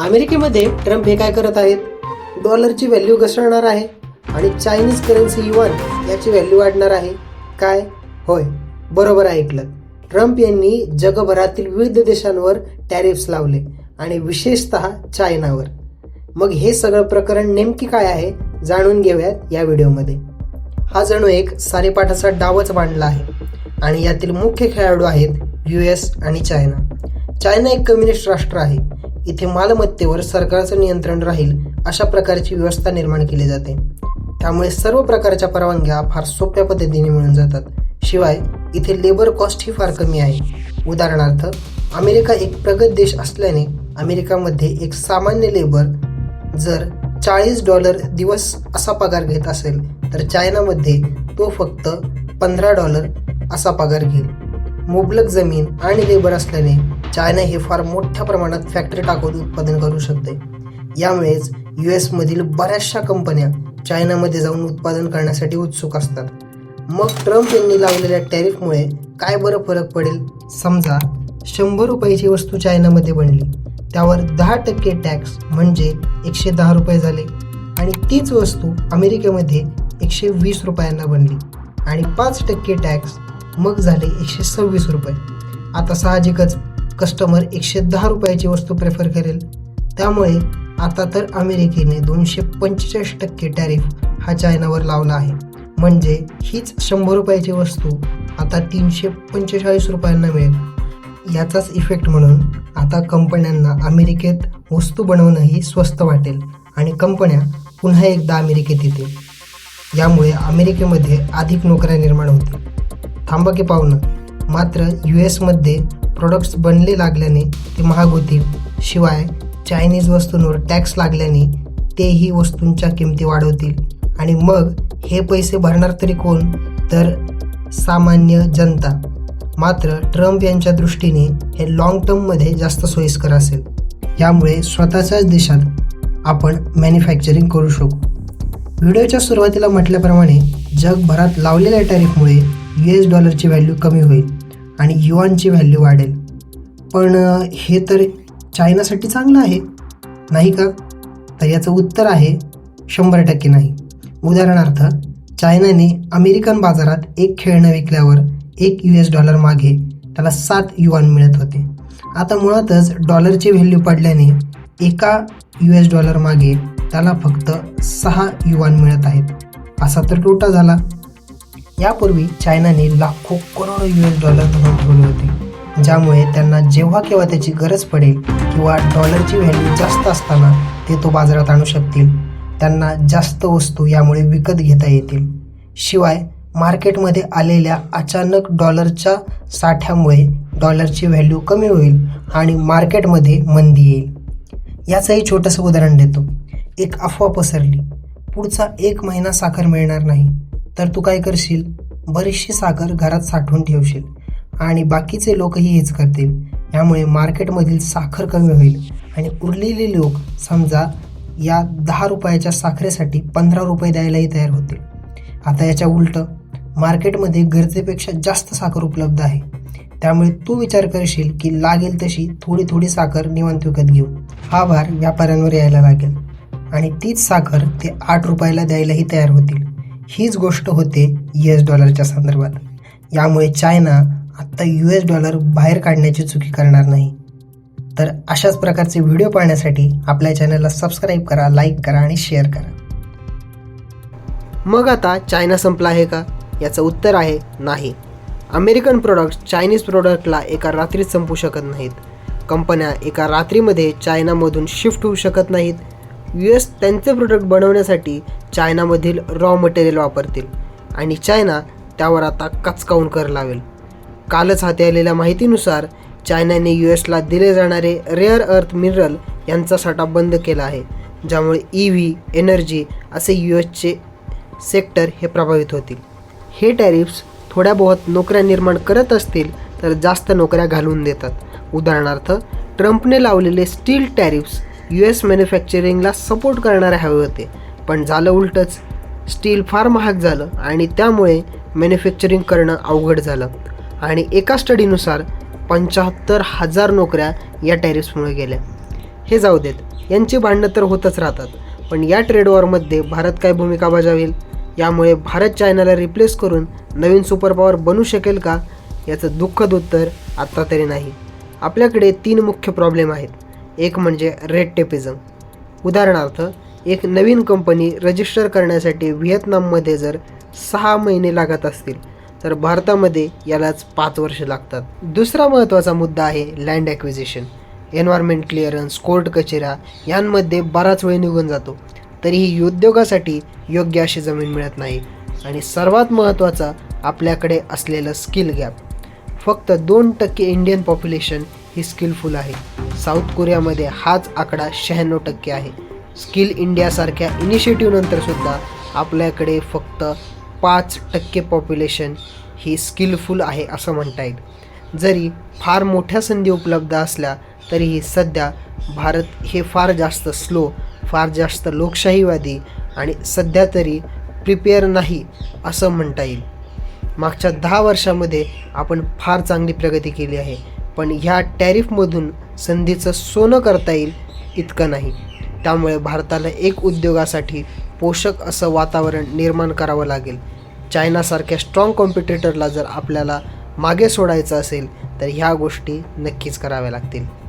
अमेरिकेमध्ये ट्रम्प हे काय करत आहेत? डॉलरची व्हॅल्यू घसरणार आहे आणि चायनीज करन्सी युवान याची व्हॅल्यू वाढणार आहे. काय? होय बरोबर ऐकलं. ट्रम्प यांनी जगभरातील विविध देशांवर टॅरिफ्स लावले आणि विशेषतः चायनावर. मग हे सगळं प्रकरण नेमकी काय आहे? जाणून घेऊयात या व्हिडिओमध्ये. हा जणू एक सारेपाठाचा डावच मांडला आहे आणि यातील मुख्य खेळाडू आहेत यू एस आणि चायना. चायना एक कम्युनिस्ट राष्ट्र आहे. इथे मालमत्तेवर सरकारचं नियंत्रण राहील अशा प्रकारची व्यवस्था निर्माण केली जाते. त्यामुळे सर्व प्रकारच्या परवानग्या फार सोप्या पद्धतीने मिळून जातात. शिवाय इथे लेबर कॉस्ट ही फार कमी आहे. उदाहरणार्थ अमेरिका एक प्रगत देश असल्याने अमेरिकामध्ये एक सामान्य लेबर जर चाळीस डॉलर दिवस असा पगार घेत असेल तर चायनामध्ये तो फक्त पंधरा डॉलर असा पगार घेईल. मुबलक जमीन आणि लेबर असल्याने चायना हे फार मोठ्या प्रमाणात फॅक्टरी टाकून उत्पादन करू शकते. यामुळेच यू एसमधील बऱ्याचशा कंपन्या चायनामध्ये जाऊन उत्पादन करण्यासाठी उत्सुक असतात. मग ट्रम्प यांनी लावलेल्या टॅरिफमुळे काय बरं फरक पडेल? समजा शंभर रुपयाची वस्तू चायनामध्ये बनली. त्यावर दहा टक्के टॅक्स म्हणजे एकशे दहा रुपये झाले. आणि तीच वस्तू अमेरिकेमध्ये एकशे वीस रुपयांना बनली. आणि पाच टक्के टॅक्स मग झाले एकशे सव्वीस रुपये. आता साहजिकच कस्टमर एकशे दहा रुपयाची वस्तू प्रेफर करेल. त्यामुळे आता तर अमेरिकेने दोनशे पंचेचाळीस टक्के टॅरिफ हा चायनावर लावला आहे. म्हणजे हीच शंभर रुपयाची वस्तू आता तीनशे पंचेचाळीस रुपयांना मिळेल. याचाच इफेक्ट म्हणून आता कंपन्यांना अमेरिकेत वस्तू बनवणंही स्वस्त वाटेल आणि कंपन्या पुन्हा एकदा अमेरिकेत येतील. यामुळे अमेरिकेमध्ये अधिक नोकऱ्या निर्माण होतील. थांबा की पाहुणं मात्र यू एसमध्ये प्रोडक्ट्स बनले लागल्याने ते महाग होतील शिवाय चायनीज वस्तूंवर टॅक्स लागल्याने तेही वस्तूंच्या किमती वाढवतील. आणि मग हे पैसे भरणार तरी कोण? तर सामान्य जनता. मात्र ट्रम्प यांच्या दृष्टीने हे लाँग टर्ममध्ये जास्त सोयीस्कर असेल. यामुळे स्वतःच्याच देशात आपण मॅन्युफॅक्चरिंग करू शकू. व्हिडिओच्या सुरुवातीला म्हटल्याप्रमाणे जगभरात लावलेल्या टॅरिफमुळे यू एस डॉलरची व्हॅल्यू कमी होईल आणि युआनची व्हॅल्यू वाढेल. पण हे तर चायनासाठी चांगलं आहे नाही का? तर याचं उत्तर आहे शंभर टक्के नाही. उदाहरणार्थ चायनाने अमेरिकन बाजारात एक खेळणं विकल्यावर एक यू एस डॉलर मागे त्याला सात युआन मिळत होते. आता मुळातच डॉलरची व्हॅल्यू पडल्याने एका यू एस डॉलर मागे त्याला फक्त सहा युआन मिळत आहेत. असा तर तोटा झाला. यापूर्वी चायनाने लाखो करोडो यू एस डॉलर धरून ठेवले होते. ज्यामुळे त्यांना जेव्हा केव्हा त्याची गरज पडेल किंवा डॉलरची व्हॅल्यू जास्त असताना ते तो बाजारात आणू शकतील. त्यांना जास्त वस्तू यामुळे विकत घेता येतील. शिवाय मार्केटमध्ये आलेल्या अचानक डॉलरच्या साठ्यामुळे डॉलरची व्हॅल्यू कमी होईल आणि मार्केटमध्ये मंदी येईल. याचंही छोटंसं उदाहरण देतो. एक अफवा पसरली. पुढचा एक महिना साखर मिळणार नाही. तर तू काय करशील? बरीचशी साखर घरात साठवून ठेवशील आणि बाकीचे लोकही हेच करतील. यामुळे मार्केटमधील साखर कमी होईल आणि उरलेले लोक समजा या दहा रुपयाच्या साखरेसाठी पंधरा रुपये द्यायलाही तयार होतील. आता याच्या उलटं मार्केटमध्ये गरजेपेक्षा जास्त साखर उपलब्ध आहे. त्यामुळे तू विचार करशील की लागेल तशी थोडी थोडी साखर निवांत विकत घेऊ. हा भार व्यापाऱ्यांवर यायला लागेल आणि तीच साखर ते आठ रुपयाला द्यायलाही तयार होतील. हीच गोष्ट होते यू एस डॉलरच्या संदर्भात. यामुळे चायना आत्ता यू एस डॉलर बाहेर काढण्याची चुकी करणार नाही. तर अशाच प्रकारचे व्हिडिओ पाहण्यासाठी आपल्या चॅनलला सबस्क्राईब करा लाईक करा आणि शेअर करा. मग आता चायना संपला आहे का? याचं उत्तर आहे नाही. अमेरिकन प्रोडक्ट चायनीज प्रोडक्टला एका रात्रीत संपू शकत नाहीत. कंपन्या एका रात्रीमध्ये चायनामधून शिफ्ट होऊ शकत नाहीत. यू एस त्यांचे प्रोडक्ट बनवण्यासाठी चायनामधील रॉ मटेरियल वापरतील. आणि चायना त्यावर आता कचकावून कर लावेल. कालच हाती आलेल्या माहितीनुसार चायनाने यू एसला दिले जाणारे रेअर अर्थ मिनरल यांचा साठा बंद केला आहे ज्यामुळे ई व्ही एनर्जी असे यू एसचे सेक्टर हे प्रभावित होतील. हे टॅरिफ्स थोड्या बहुत नोकऱ्या निर्माण करत असतील तर जास्त नोकऱ्या घालून देतात. उदाहरणार्थ ट्रम्पने लावलेले स्टील टॅरिफ्स यू एस मॅन्युफॅक्चरिंगला सपोर्ट करणारे हवे होते. पण झालं उलटंच. स्टील फार महाग झालं आणि त्यामुळे मॅन्युफॅक्चरिंग करणं अवघड झालं. आणि एका स्टडीनुसार पंच्याहत्तर हजार नोकऱ्या या टॅरिफ्समुळे गेल्या. हे जाऊ देत. यांची भांडणं तर होतच राहतात. पण या ट्रेड वॉरमध्ये भारत काय भूमिका बजावेल? यामुळे भारत चायनाला रिप्लेस करून नवीन सुपर पॉवर बनू शकेल का? याचं दुःखद उत्तर आत्ता तरी नाही. आपल्याकडे तीन मुख्य प्रॉब्लेम आहेत. एक म्हणजे रेड टेपिझम उदाहरणार्थ एक नवीन कंपनी रजिस्टर करण्यासाठी व्हिएतनाममध्ये जर सहा महिने लागत असतील तर भारतामध्ये यालाच पाच वर्ष लागतात. दुसरा महत्त्वाचा मुद्दा आहे land acquisition environment clearance court कचेऱ्या यांमध्ये बराच वेळ निघून जातो. तरीही उद्योगासाठी योग्य अशी जमीन मिळत नाही. आणि सर्वात महत्त्वाचा आपल्याकडे असलेलं स्किल गॅप फक्त दोन टक्के इंडियन पॉप्युलेशन ही स्किलफुल आहे. साऊथ कोरियामध्ये हाच आकडा शहाण्णव टक्के आहे. स्किल इंडियासारख्या इनिशिएटिव्हनंतर सुद्धा आपल्याकडे फक्त पाच टक्के पॉप्युलेशन ही स्किलफुल आहे असं म्हणता येईल. जरी फार मोठ्या संधी उपलब्ध असल्या तरीही सध्या भारत हे फार जास्त स्लो फार जास्त लोकशाहीवादी आणि सध्या तरी प्रिपेअर नाही असं म्हणता येईल. मागच्या दहा वर्षामध्ये आपण फार चांगली प्रगती केली आहे पण ह्या टॅरिफमधून संधीचं सोनं करता येईल इतकं नाही. त्यामुळे भारताला एक उद्योगासाठी पोषक असं वातावरण निर्माण करावं लागेल. चायनासारख्या स्ट्रॉंग कॉम्पिटिटरला जर आपल्याला मागे सोडायचं असेल तर ह्या गोष्टी नक्कीच कराव्या लागतील.